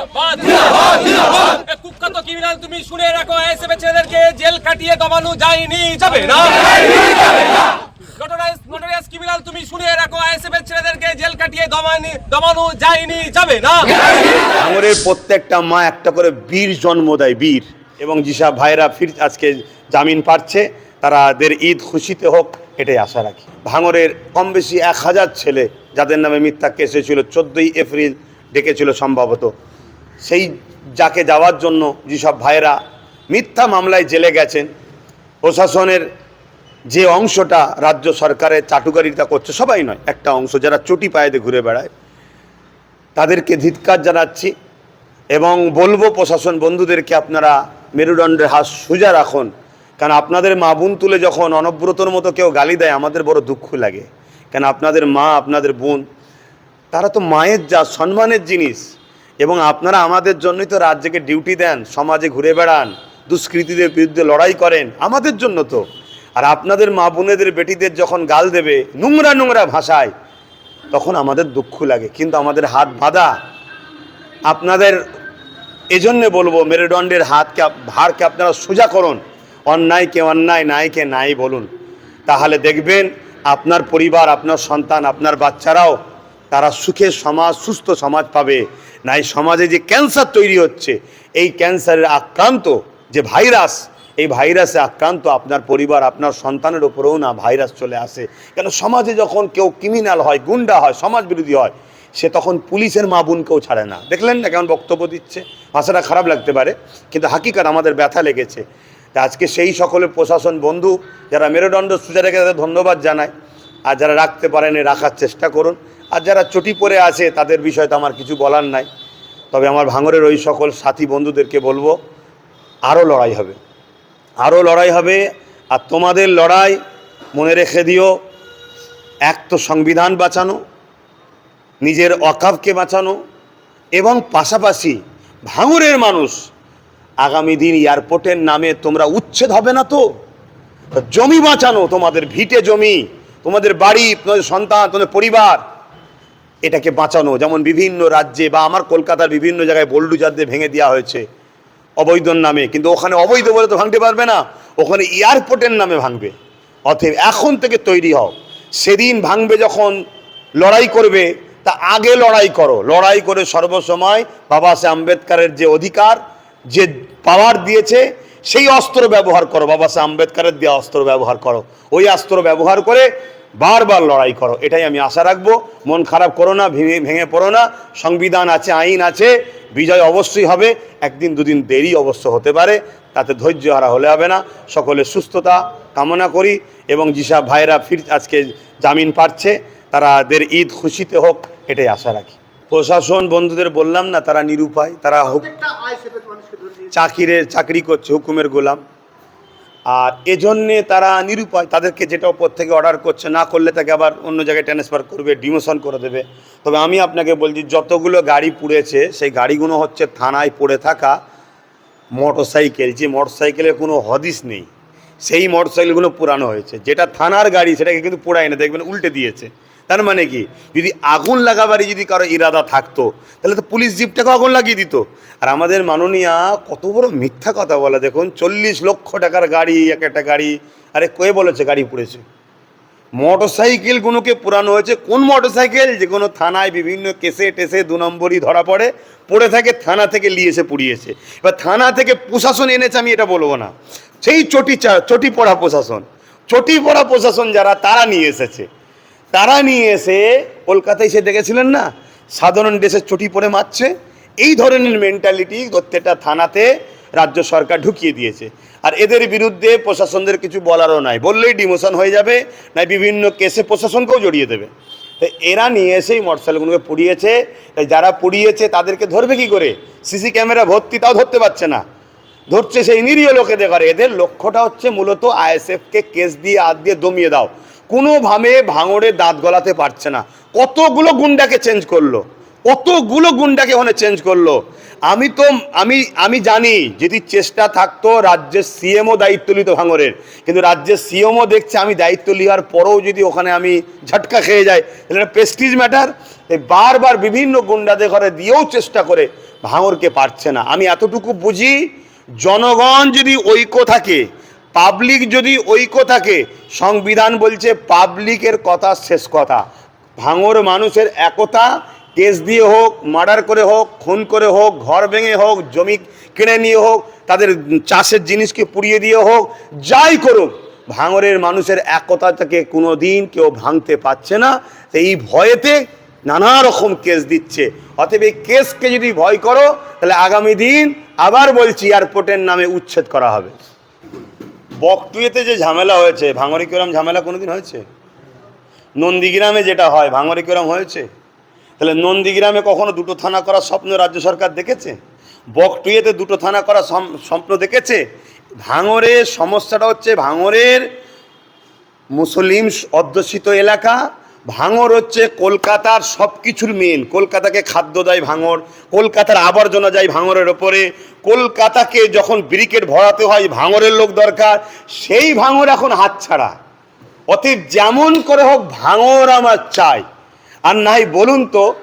জিন্দাবাদ। এ কুখ্যাত ক্রিমিনাল তুমি শুনে রাখো এসএফ ছেলেদেরকে জেল কাটিয়ে দমানো যায়নি যাবে না। নটোরিয়াস ক্রিমিনাল তুমি শুনে রাখো এসএফ ছেলেদেরকে জেল কাটিয়ে দমানি দমানো যায়নি যাবে না। ভাঙরের প্রত্যেকটা মা একটা করে বীর জন্ম দেয় বীর। এবং জিসা ভাইরা ফির আজকে জামিন পাচ্ছে তারাদের ঈদ খুশিতে হোক এটাই আশা রাখি। ভাঙরের কম বেশি এক হাজার ছেলে যাদের নামে মিথ্যা কেস হয়েছিল চোদ্দোই এপ্রিল ডেকেছিল সম্ভবত। সেই যাকে যাওয়ার জন্য যেসব ভাইরা মিথ্যা মামলায় জেলে গেছেন, প্রশাসনের যে অংশটা রাজ্য সরকারের চাটুকারিতা করছে, সবাই নয়, একটা অংশ যারা চটি পায়েতে ঘুরে বেড়ায়, তাদেরকে ধিৎকার জানাচ্ছি এবং বলব প্রশাসন বন্ধুদেরকে আপনারা মেরুদণ্ডের হাত সোজা রাখুন। কারণ আপনাদের মা বোন তুলে যখন অনব্রতর মতো কেউ গালি দেয়, আমাদের বড় দুঃখ লাগে। কেন আপনাদের মা, আপনাদের বোন, তারা তো মায়ের যা সম্মানের জিনিস এবং আপনারা আমাদের জন্যই তো রাজ্যকে ডিউটি দেন, সমাজে ঘুরে বেড়ান, দুষ্কৃতীদের বিরুদ্ধে লড়াই করেন, আমাদের জন্য তো। আর আপনাদের মা বোনেদের, বেটিদের যখন গাল দেবে, নোংরা নোংরা ভাষায়, তখন আমাদের দুঃখ লাগে, কিন্তু আমাদের হাত বাঁধা। আপনাদের এজন্যে বলব, মেরুদণ্ডের হাতকে ভারকে আপনারা সোজা করুন, অন্যায়কে অন্যায় নাইকে নাই বলুন। তাহলে দেখবেন, আপনার পরিবার, আপনার সন্তান, আপনার বাচ্চারাও তারা সুখের সমাজ, সুস্থ সমাজ পাবে। নাই সমাজে যে ক্যান্সার তৈরি হচ্ছে, এই ক্যান্সারের আক্রান্ত যে ভাইরাস, এই ভাইরাসে আক্রান্ত আপনার পরিবার, আপনার সন্তানের উপরেও না ভাইরাস চলে আসে। কেন, সমাজে যখন কেউ ক্রিমিনাল হয়, গুন্ডা হয়, সমাজ বিরোধী হয়, সে তখন পুলিশের মা বোনকেও ছাড়ে না। দেখলেন না কেমন বক্তব্য দিচ্ছে? ভাষাটা খারাপ লাগতে পারে, কিন্তু হাকিকাত আমাদের ব্যথা লেগেছে। আজকে সেই সকলে প্রশাসন বন্ধু, যারা মেরুদণ্ড সোজা রেখে তাদের ধন্যবাদ জানায়, আর যারা রাখতে পারেনি, রাখার চেষ্টা করুন। আর যারা চটি পড়ে আছে, তাদের বিষয়ে তো আমার কিছু বলার নাই। তবে আমার ভাঙরের ওই সকল সাথী বন্ধুদেরকে বলব আরও লড়াই হবে। আরও লড়াই হবে, আর তোমাদের লড়াই, মনে রেখে দিও, এক তো সংবিধান বাঁচানো, নিজের অকাবকে বাঁচানো, এবং পাশাপাশি ভাঙরের মানুষ, আগামী দিন এয়ারপোর্টের নামে তোমরা উচ্ছেদ হবে না তো? জমি বাঁচানো, তোমাদের ভিটে জমি, তোমাদের বাড়ি, তোমাদের সন্তান, তোমাদের পরিবার এটাকে বাঁচানো, যেমন বিভিন্ন রাজ্যে বা আমার কলকাতার বিভিন্ন জায়গায় বোল্ডুজারদের ভেঙে দেওয়া হয়েছে, অবৈধর নামে। কিন্তু ওখানে অবৈধ বলে তো ভাঙতে পারবে না, ওখানে এয়ারপোর্টের নামে ভাঙবে। অতএব এখন থেকে তৈরি হও। সেদিন ভাঙবে যখন, লড়াই করবে, তা আগে লড়াই করো। লড়াই করে সর্বসময় বাবা সাহেব আম্বেদকারের যে অধিকার, যে পাওয়ার দিয়েছে, সেই অস্ত্র ব্যবহার করো। বাবা সাহেব আম্বেদকারের দেওয়া অস্ত্র ব্যবহার করো। ওই অস্ত্র ব্যবহার করে বারবার লড়াই করো এটাই আমি আশা রাখব। মন খারাপ করো না ভেঙে ভেঙে পড়ো না। সংবিধান আছে আইন আছে বিজয় অবশ্যই হবে। একদিন দুদিন দেরি অবশ্য হতে পারে তাতে ধৈর্য হারা হলে হবে না। সকলে সুস্থতা কামনা করি এবং যেসব ভাইরা ফির আজকে জামিন পাচ্ছে তারাদের ঈদ খুশিতে হোক এটাই আশা রাখি। প্রশাসন বন্ধুদের বললাম না তারা নিরুপায় তারা হুক চাকরির চাকরি করছে হুকুমের গোলাম। আর এজন্যে তারা নিরুপায়, তাদেরকে যেটা ওপর থেকে অর্ডার করছে, না করলে তাকে আবার অন্য জায়গায় ট্রান্সফার করবে ডিমোশন করে দেবে। তবে আমি আপনাকে বলছি, যতগুলো গাড়ি পুড়েছে, সেই গাড়িগুলো হচ্ছে থানায় পড়ে থাকা মোটর সাইকেল যে মোটর সাইকেলের কোনো হদিস নেই। সেই মোটর সাইকেলগুলো পুরানো হয়েছে। যেটা থানার গাড়ি, সেটাকে কিন্তু পোড়ায় না, দেখবেন উল্টে দিয়েছে। তার মানে কি? যদি আগুন লাগাবারই যদি কারও ইরাদা থাকতো, তাহলে তো পুলিশ জিপটাকে আগুন লাগিয়ে দিত। আর আমাদের মাননীয়া কত বড় মিথ্যা কথা বলে দেখুন, চল্লিশ লক্ষ টাকার গাড়ি, এক একটা গাড়ি। আরে কয়ে বলেছে গাড়ি পুড়েছে? মোটর সাইকেলগুলোকে পুরানো হয়েছে। কোন মোটর সাইকেল যে কোনো থানায় বিভিন্ন কেসে টেসে দু নম্বরই ধরা পড়ে পড়ে থাকে, থানা থেকে লিয়েছে পুড়িয়েছে। এবার থানা থেকে প্রশাসন এনেছে, আমি এটা বলব না। সেই চটি চটি পড়া প্রশাসন, চটি পড়া প্রশাসন যারা, তারা নিয়ে এসেছে। তারা নিয়ে এসে কলকাতায় এসে দেখেছিলেন না? সাধারণ দেশের চটি পরে মারছে। এই ধরনের মেন্টালিটি প্রত্যেকটা থানাতে রাজ্য সরকার ঢুকিয়ে দিয়েছে। আর এদের বিরুদ্ধে প্রশাসনদের কিছু বলারও নাই। বললেই ডিমোশন হয়ে যাবে না বিভিন্ন কেসে প্রশাসনকেও জড়িয়ে দেবে। এরা নিয়ে এসেই মোটরসাইকেলগুলোকে পুড়িয়েছে। তাই যারা পুড়িয়েছে, তাদেরকে ধরবে কি করে? সিসি ক্যামেরা ভর্তি, তাও ধরতে পারছে না। ধরছে সেই নিরীহ লোকেদের করে এদের লক্ষ্যটা হচ্ছে মূলত আইএসএফকে কেস দিয়ে, হাত দিয়ে দমিয়ে দাও। কোনোভাবে ভাঙড়ে দাঁত গলাতে পারছে না। কতগুলো গুন্ডাকে চেঞ্জ করল? কতগুলো গুন্ডাকে ওখানে চেঞ্জ করল? আমি তো, আমি আমি জানি, যদি চেষ্টা থাকতো রাজ্যের সিএমও দায়িত্ব নিত ভাঙরের কিন্তু রাজ্যের সিএমও দেখছে আমি দায়িত্ব নেওয়ার পরেও যদি ওখানে আমি ঝটকা খেয়ে যাই, তাহলে প্রেস্টিজ ম্যাটার এই বারবার বিভিন্ন গুন্ডাদের ঘরে দিয়েও চেষ্টা করে ভাঙরকে পারছে না। আমি এতটুকু বুঝি, জনগণ যদি ঐক্য থাকে পাবলিক যদি ঐক্য থাকে, সংবিধান বলছে পাবলিকের কথা শেষ কথা। ভাঙর মানুষের একতা, কেস দিয়ে হোক, মার্ডার করে হোক, খুন করে হোক, ঘর ভেঙে হোক, জমি কিনে নিয়ে হোক, তাদের চাষের জিনিসকে পুড়িয়ে দিয়ে হোক, যাই করুক, ভাঙরের মানুষের একতাটাকে কোনো দিন কেউ ভাঙতে পারছে না। এই ভয়েতে নানা রকম কেস দিচ্ছে। অতএব এই কেসকে যদি ভয় করো, তাহলে আগামী দিন আবার বলছি, এয়ারপোর্টের নামে উচ্ছেদ করা হবে। বকটুয়েতে যে ঝামেলা হয়েছে ভাঙরে কিরম ঝামেলা কোনোদিন হয়েছে? নন্দীগ্রামে যেটা হয় ভাঙরে কিরম হয়েছে? তাহলে নন্দীগ্রামে কখনো দুটো থানা করার স্বপ্ন রাজ্য সরকার দেখেছে? বকটুয়েতে দুটো থানা করার স্বপ্ন দেখেছে? ভাঙরের সমস্যাটা হচ্ছে ভাঙরের মুসলিম অধ্যুষিত এলাকা ভাঙর হচ্ছে কলকাতার সব কিছুর মেন কলকাতাকে খাদ্য দেয় ভাঙর, কলকাতার আবর্জনা যায় ভাঙরের ওপরে। কলকাতাকে যখন ব্রিকেট ভরাতে হয়, ভাঙরের লোক দরকার। সেই ভাঙর এখন হাতছাড়া। অতএব যেমন করে হোক, ভাঙর আমার চাই। আর নাই বলুন তো,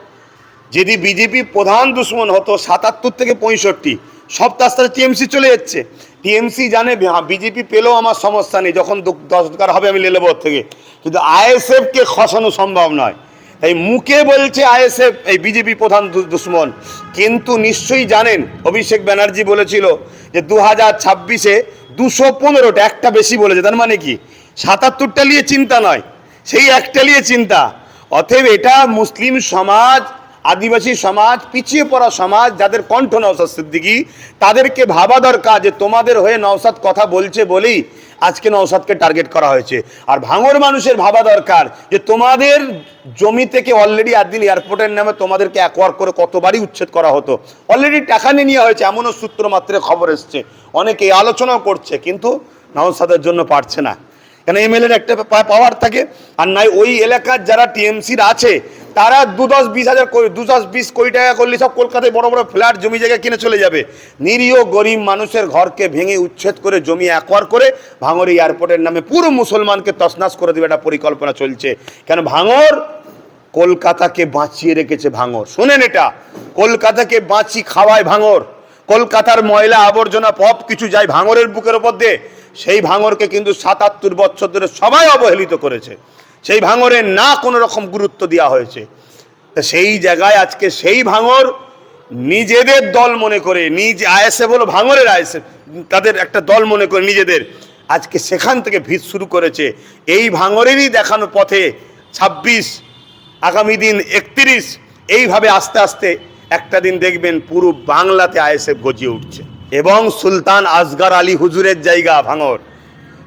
যদি বিজেপি প্রধান দুশ্মন হতো, সাতাত্তর থেকে পঁয়ষট্টি, সব সাথে টিএমসি চলে যাচ্ছে। টিএমসি জানে হ্যাঁ বিজেপি পেলেও আমার সমস্যা নেই, যখন দরকার হবে আমি লেলেব থেকে। কিন্তু আইএসএফকে খসানো সম্ভব নয়। তাই মুখে বলছে আইএসএফ, এই বিজেপি প্রধান দুশ্মন। কিন্তু নিশ্চয়ই জানেন, অভিষেক ব্যানার্জি বলেছিল যে দু হাজার ছাব্বিশে দুশো পনেরোটা, একটা বেশি বলেছে, তার মানে কি? সাতাত্তরটা নিয়ে চিন্তা নয়, সেই একটা নিয়ে চিন্তা। অতএব এটা মুসলিম সমাজ আদিবাসী সমাজ, পিছিয়ে পড়া সমাজ, যাদের কণ্ঠ নওসাদ সিদ্দিকি, তাদেরকে ভাবা দরকার যে তোমাদের হয়ে নওসাদ কথা বলছে বলেই আজকে নওসাদকে টার্গেট করা হয়েছে। আর ভাঙর মানুষের ভাবা দরকার যে তোমাদের জমি থেকে অলরেডি একদিন এয়ারপোর্টের নামে তোমাদেরকে একওয়ার করে কতবারই উচ্ছেদ করা হতো। অলরেডি টাকা নিয়ে নেওয়া হয়েছে, এমনও সূত্র মাত্রে খবর এসছে। অনেকে আলোচনাও করছে, কিন্তু নওসাদের জন্য পারছে না। কেন এমএলএর একটা পাওয়ার থাকে? আর নাই, ওই এলাকার যারা টিএমসির আছে, তারা দু দশ বিশ হাজার কোটি দু দশ বিশ কোটি টাকা করলে সব কলকাতায় বড় বড় ফ্ল্যাট জমি জায়গা কিনে চলে যাবে। নিরীহ গরিব মানুষের ঘরকে ভেঙে উচ্ছেদ করে জমি একবার করে ভাঙর এয়ারপোর্টের নামে পুরো মুসলমানকে তসনাস করে দেবে, একটা পরিকল্পনা চলছে। কেন ভাঙর কলকাতাকে বাঁচিয়ে রেখেছে ভাঙর শোনেন এটা। কলকাতাকে বাঁচি খাওয়ায় ভাঙর কলকাতার ময়লা আবর্জনা পপ কিছু যায় ভাঙরের বুকের ওপর দিয়ে। সেই ভাঙরকে কিন্তু সাতাত্তর বছর ধরে সবাই অবহেলিত করেছে। সেই ভাঙরের না কোনো রকম গুরুত্ব দেওয়া হয়েছে। সেই জায়গায় আজকে সেই ভাঙর নিজেদের দল মনে করে, নিজ আইএসএ বলো ভাঙরের আইএসএ তাদের একটা দল মনে করে নিজেদের। আজকে সেখান থেকে ভিত শুরু করেছে। এই ভাঙরেরই দেখানো পথে ছাব্বিশ, আগামী দিন একত্রিশ, এইভাবে আস্তে আস্তে একটা দিন দেখবেন পুরো বাংলাতে আইএসএফ গজিয়ে উঠছে। এবং সুলতান আসগার আলী হুজুরের জায়গা ভাঙর।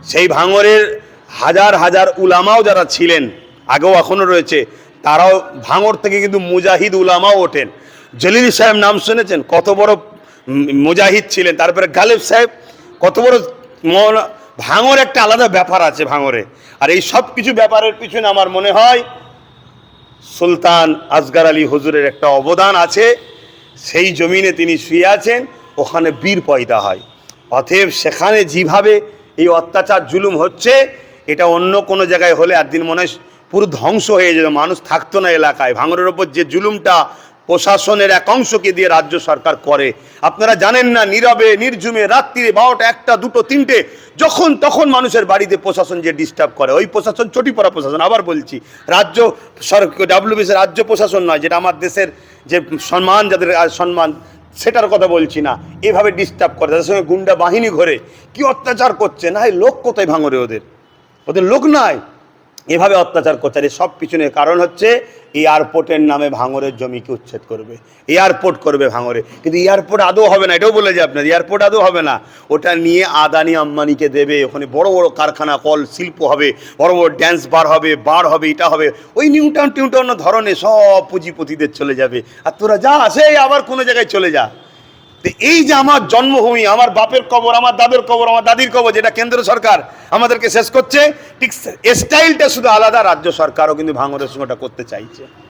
সেই ভাঙরের হাজার হাজার উলামাও যারা ছিলেন, আগেও এখনও রয়েছে, তারাও ভাঙর থেকে কিন্তু মুজাহিদ উলামাও ওঠেন। জলিল সাহেব নাম শুনেছেন? কত বড় মুজাহিদ ছিলেন। তারপরে গালেব সাহেব, কত বড় মৌলা- ভাঙর একটা আলাদা ব্যাপার আছে ভাঙরে। আর এই সব কিছু ব্যাপারের পিছনে আমার মনে হয়, সুলতান আসগার আলী হুজুরের একটা অবদান আছে। সেই জমিনে তিনি শুয়ে আছেন। ওখানে বীর পয়দা হয়। অতএব সেখানে যেভাবে এই অত্যাচার জুলুম হচ্ছে, এটা অন্য কোনো জায়গায় হলে একদিন মনে হয় পুরো ধ্বংস হয়ে যেত, মানুষ থাকতো না এলাকায়। ভাঙরের ওপর যে জুলুমটা প্রশাসনের এক অংশকে দিয়ে রাজ্য সরকার করে। আপনারা জানেন না, নীরবে, নির্ঝুমে, রাত্রিরে বারোটা, একটা, দুটো, তিনটে, যখন তখন মানুষের বাড়িতে প্রশাসন যে ডিস্টার্ব করে। ওই প্রশাসন চটিপড়া প্রশাসন। আবার বলছি, রাজ্য সরকার ডাব্লিউবিসি রাজ্য প্রশাসন নয়, যেটা আমার দেশের যে সম্মান, যাদের সম্মান সেটার কথা বলছি না। এভাবে ডিস্টার্ব করে, তাদের সঙ্গে গুন্ডা বাহিনী ঘরে। কি অত্যাচার করছে? না লোক কোথায় ভাঙরে ওদের? ওদের লোক নাই। এভাবে অত্যাচার করছে। আর সব পিছনে কারণ হচ্ছে, এয়ারপোর্টের নামে ভাঙরের জমিকে উচ্ছেদ করবে। এয়ারপোর্ট করবে ভাঙরে। কিন্তু এয়ারপোর্ট আদৌ হবে না, এটাও বলে যে আপনার, এয়ারপোর্ট আদৌ হবে না। ওটা নিয়ে আদানি আম্বানিকে দেবে, ওখানে বড় বড় কারখানা, কল, শিল্প হবে, বড় বড় ড্যান্স বার হবে বার হবে, এটা হবে। ওই নিউটাউন টিউটাউন ধরনের সব পুঁজিপতিদের চলে যাবে। আর তোরা যা আসে, আবার কোনো জায়গায় চলে যা। তো এই যে আমার জন্মভূমি, আমার বাপের কবর, আমার দাদের কবর, আমার দাদির কবর, যেটা কেন্দ্র সরকার আমাদেরকে শেষ করছে, ঠিক স্টাইলটা শুধু আলাদা রাজ্য সরকারও কিন্তু ভাঙরের সঙ্গে করতে চাইছে।